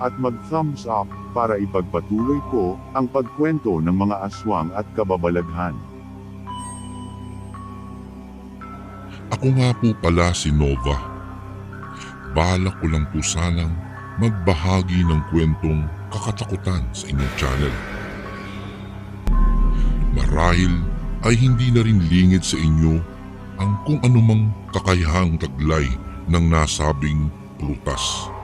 at mag-thumbs up para ipagpatuloy ko ang pagkwento ng mga aswang at kababalaghan. Ako nga po pala si Nova. Balak ko lang po sanang magbahagi ng kwentong kakatakutan sa inyong channel. Marahil ay hindi na rin lingid sa inyo ang kung anumang kakayahang taglay ng nasabing prutas.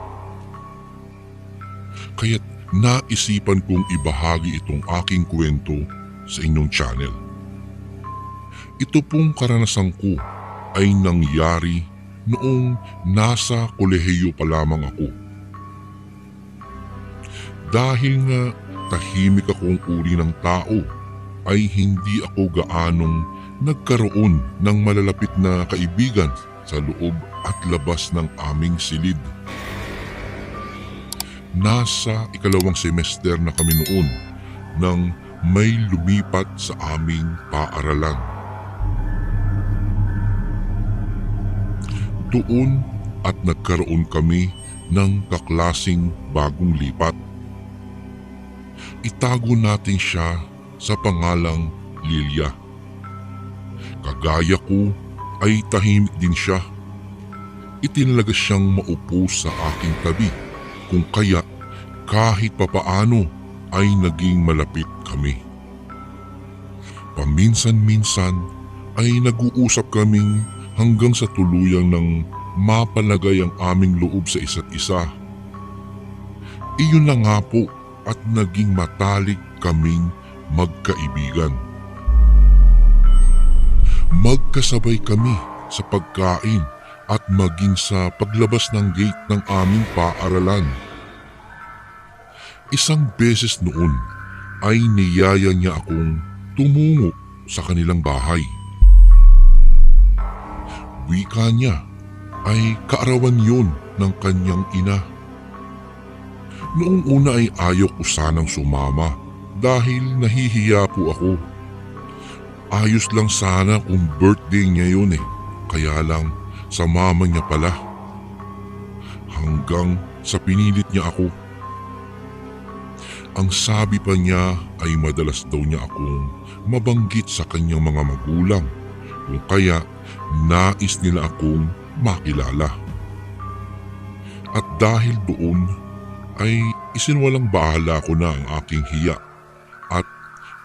Kaya't naisipan kong ibahagi itong aking kwento sa inyong channel. Ito pong karanasan ko ay nangyari noong nasa kolehiyo pa lamang ako. Dahil nga tahimik akong uri ng tao ay hindi ako gaanong nagkaroon ng malalapit na kaibigan sa loob at labas ng aming silid. Nasa ikalawang semester na kami noon nang may lumipat sa aming paaralan. Doon at nagkaroon kami ng kaklasing bagong lipat. Itago natin siya sa pangalang Lilia. Kagaya ko ay tahimik din siya. Itinalaga siyang maupo sa aking tabi kung kaya kahit papaano ay naging malapit kami. Paminsan-minsan ay nag-uusap kaming hanggang sa tuluyang ng mapalagay ang aming loob sa isa't isa. Iyon na nga po at naging matalik kaming magkaibigan. Magkasabay kami sa pagkain at maging sa paglabas ng gate ng aming paaralan. Isang beses noon ay niyaya niya akong tumungo sa kanilang bahay. Wika niya ay kaarawan yun ng kanyang ina. Noong una ay ayaw ko sanang sumama dahil nahihiya po ako. Ayos lang sana kung birthday niya yun eh, kaya lang sa mama niya pala. Hanggang sa pinilit niya ako. Ang sabi pa niya ay madalas daw niya akong mabanggit sa kanyang mga magulang kung kaya nais nila akong makilala. At dahil doon ay isinwalang bahala ko na ang aking hiya at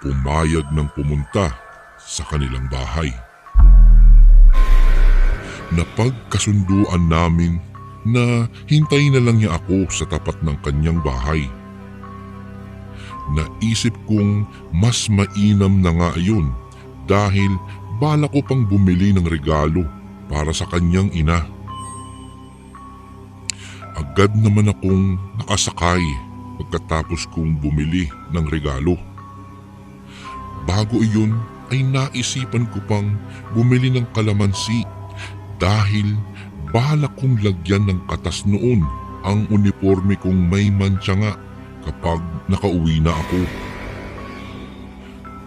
pumayag ng pumunta sa kanilang bahay. Napagkasunduan namin na hintayin na lang niya ako sa tapat ng kanyang bahay. Naisip kong mas mainam na nga yun dahil bala ko pang bumili ng regalo para sa kanyang ina. Agad naman akong nakasakay pagkatapos kong bumili ng regalo. Bago iyon ay naisipan ko pang bumili ng kalamansi dahil balak kong lagyan ng katas noon ang uniforme kong may mantsa nga kapag nakauwi na ako.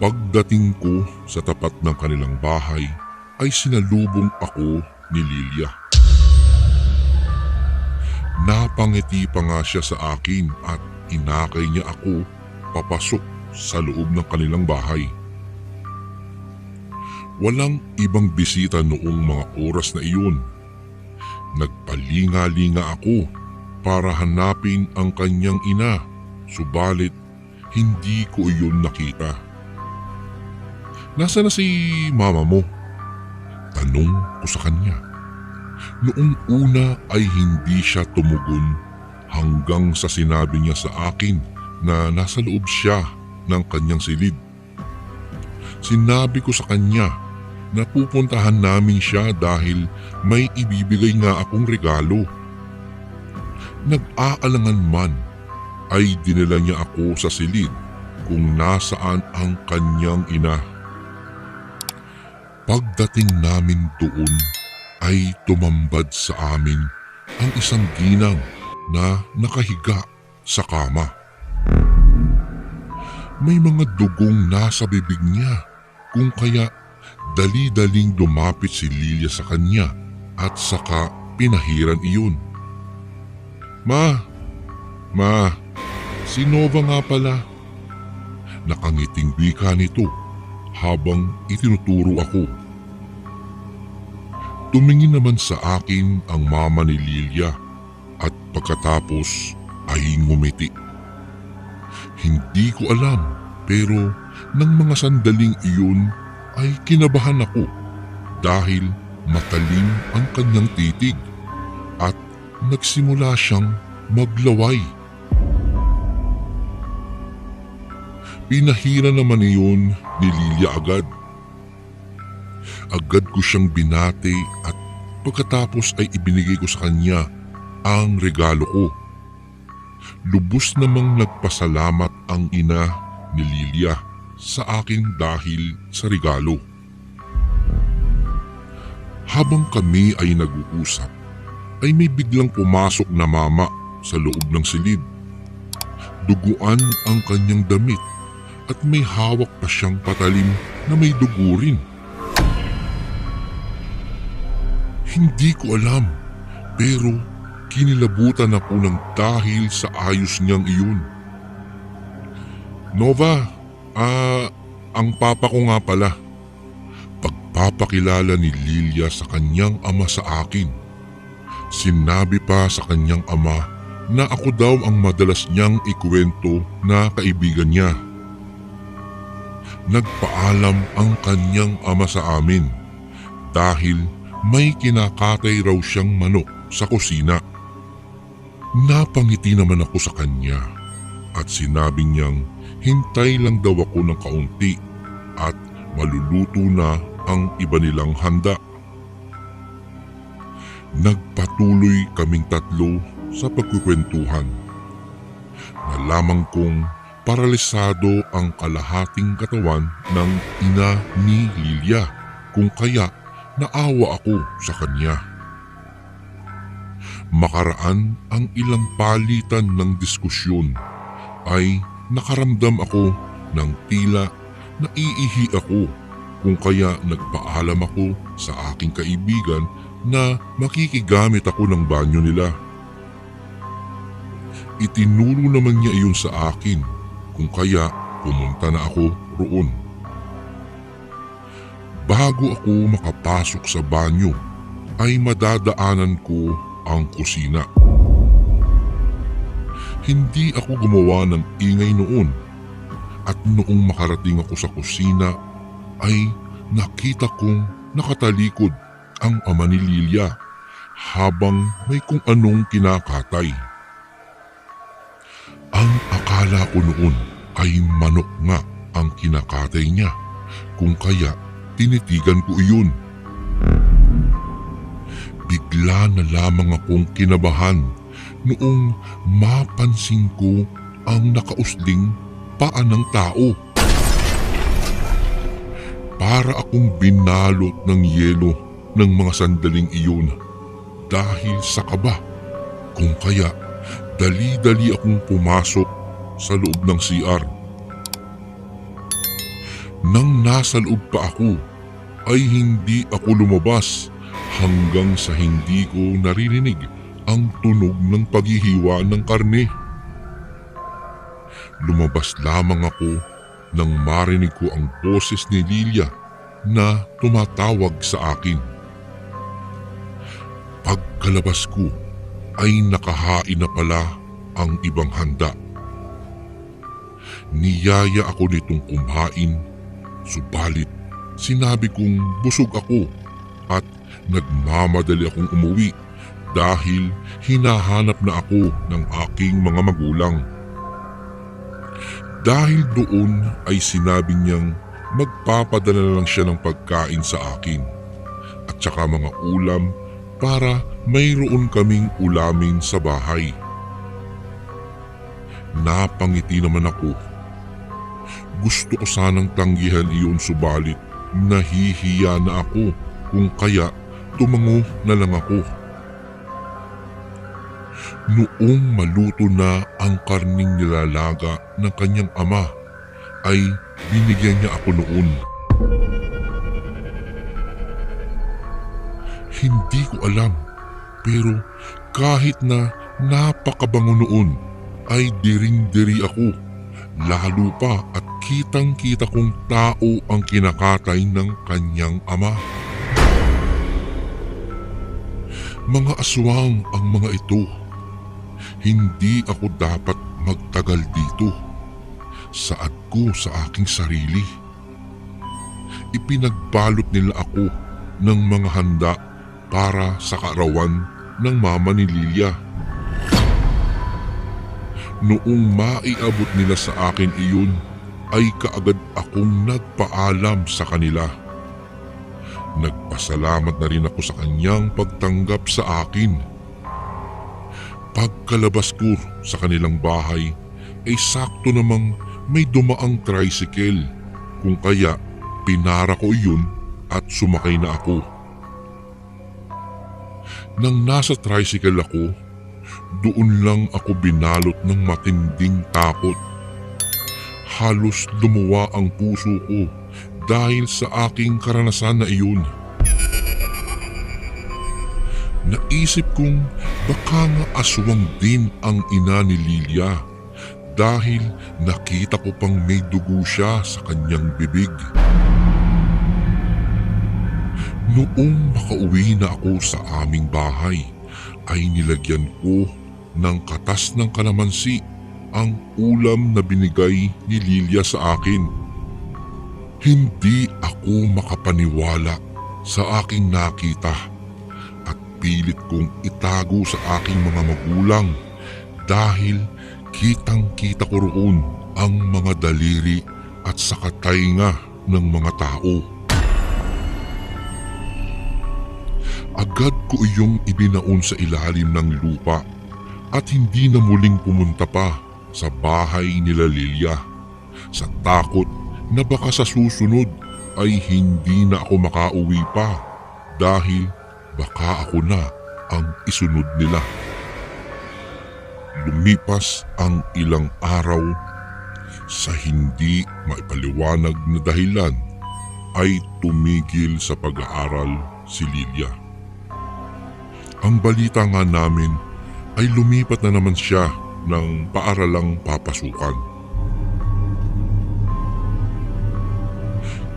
Pagdating ko sa tapat ng kanilang bahay ay sinalubong ako ni Lilia. Napangiti pa nga siya sa akin at inakay niya ako papasok sa loob ng kanilang bahay. Walang ibang bisita noong mga oras na iyon. Nagpalinga-linga ako para hanapin ang kanyang ina, subalit hindi ko iyon nakita. Nasaan na si mama mo? Tanong ko sa kanya. Noong una ay hindi siya tumugon hanggang sa sinabi niya sa akin na nasa loob siya ng kanyang silid. Sinabi ko sa kanya na pupuntahan namin siya dahil may ibibigay nga akong regalo. Nag-aalangan man ay dinala niya ako sa silid kung nasaan ang kanyang ina. Pagdating namin doon ay tumambad sa amin ang isang ginang na nakahiga sa kama. May mga dugong nasa bibig niya kung kaya dali-daling lumapit si Lilia sa kanya at saka pinahiran iyon. Ma, ma, si Nova nga pala. Nakangiting wika nito habang itinuturo ako. Tumingin naman sa akin ang mama ni Lilia at pagkatapos ay ngumiti. Hindi ko alam pero nang mga sandaling iyon ay kinabahan ako dahil matalim ang kanyang titig at nagsimula siyang maglaway. Pinahira naman iyon ni Lilia agad. Agad ko siyang binati at pagkatapos ay ibinigay ko sa kanya ang regalo ko. Lubos namang nagpasalamat ang ina ni Lilia sa akin dahil sa regalo. Habang kami ay nag-uusap, ay may biglang pumasok na mama sa loob ng silid. Duguan ang kanyang damit at may hawak pa siyang patalim na may dugo rin. Hindi ko alam pero kinilabutan ako ng dahil sa ayos niyang iyon. Nova, ah, ang papa ko nga pala. Pagpapakilala ni Lilia sa kanyang ama sa akin. Sinabi pa sa kanyang ama na ako daw ang madalas niyang ikwento na kaibigan niya. Nagpaalam ang kanyang ama sa amin dahil may kinakatay raw siyang manok sa kusina. Napangiti naman ako sa kanya at sinabi niyang hintay lang daw ako ng kaunti at maluluto na ang iba nilang handa. Nagpatuloy kaming tatlo sa pagkukwentuhan. Nalaman kong paralisado ang kalahating katawan ng ina ni Lilia kung kaya naawa ako sa kanya. Makaraan ang ilang palitan ng diskusyon ay nakaramdam ako ng tila naiihi ako kung kaya nagpaalam ako sa aking kaibigan na makikigamit ako ng banyo nila. Itinuro naman niya iyon sa akin kung kaya pumunta na ako roon. Bago ako makapasok sa banyo ay madadaanan ko ang kusina. Hindi ako gumawa ng ingay noon at noong makarating ako sa kusina ay nakita kong nakatalikod ang ama ni Lilia habang may kung anong kinakatay. Ang akala ko noon ay manok nga ang kinakatay niya kung kaya tinitigan ko iyon. Bigla na lamang akong kinabahan noong mapansin ko ang nakausling paa ng tao. Para akong binalot ng yelo ng mga sandaling iyon dahil sa kaba. Kung kaya dali-dali akong pumasok sa loob ng CR. Nang nasa loob pa ako ay hindi ako lumabas hanggang sa hindi ko naririnig ang tunog ng paghihiwa ng karne. Lumabas lamang ako nang marinig ko ang boses ni Lilia na tumatawag sa akin. Pagkalabas ko ay nakahain na pala ang ibang handa. Niyaya ako nitong kumain, subalit sinabi kong busog ako at nagmamadali akong umuwi dahil hinahanap na ako ng aking mga magulang. Dahil doon ay sinabi niyang magpapadala lang siya ng pagkain sa akin at saka mga ulam para mayroon kaming ulamin sa bahay. Napangiti naman ako. Gusto ko sanang tanggihan iyon subalit nahihiya na ako kung kaya tumango na lang ako. Noong maluto na ang karning nilalaga ng kanyang ama, ay binigyan niya ako noon. Hindi ko alam, pero kahit na napakabango noon, ay diring-diri ako. Lalo pa at kitang-kita kong tao ang kinakatay ng kanyang ama. Mga aswang ang mga ito. Hindi ako dapat magtagal dito. Saad ko sa aking sarili. Ipinagbalot nila ako ng mga handa para sa kaarawan ng mama ni Lilia. Noong maiabot nila sa akin iyon, ay kaagad akong nagpaalam sa kanila. Nagpasalamat na rin ako sa kanyang pagtanggap sa akin. Pagkalabas ko sa kanilang bahay, ay sakto namang may dumaang tricycle. Kung kaya, pinara ko iyon at sumakay na ako. Nang nasa tricycle ako, doon lang ako binalot ng matinding takot. Halos lumuwa ang puso ko dahil sa aking karanasan na iyon. Naisip kong baka nga aswang din ang ina ni Lilia dahil nakita ko pang may dugo siya sa kanyang bibig. Noong makauwi na ako sa aming bahay, ay nilagyan ko ng katas ng kalamansi ang ulam na binigay ni Lilia sa akin. Hindi ako makapaniwala sa aking nakita at pilit kong itago sa aking mga magulang dahil kitang kita ko roon ang mga daliri at sakatainga ng mga tao. Agad ko iyong ibinaon sa ilalim ng lupa at hindi na muling pumunta pa sa bahay nila Lilia sa takot na baka sa susunod ay hindi na ako makauwi pa dahil baka ako na ang isunod nila. Lumipas ang ilang araw sa hindi maipaliwanag na dahilan ay tumigil sa pag-aaral si Lilia. Ang balita nga namin ay lumipat na naman siya ng paaralang papasukan.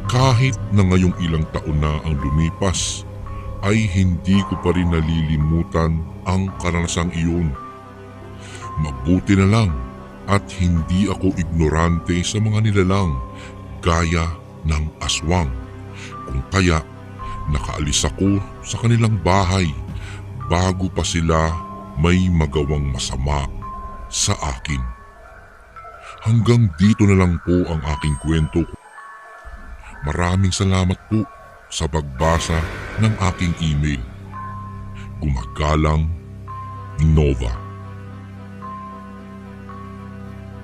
Kahit na ngayong ilang taon na ang lumipas, ay hindi ko pa rin nalilimutan ang karanasang iyon. Mabuti na lang at hindi ako ignorante sa mga nilalang gaya ng aswang. Kung kaya nakaalis ako sa kanilang bahay bago pa sila may magawang masama sa akin. Hanggang dito na lang po ang aking kwento. Maraming salamat po sa pagbasa ng aking email. Gumagalang Nova.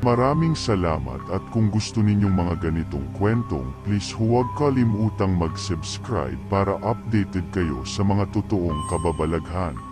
Maraming salamat at kung gusto ninyong mga ganitong kwentong, please huwag kalimutang mag-subscribe para updated kayo sa mga totoong kababalaghan.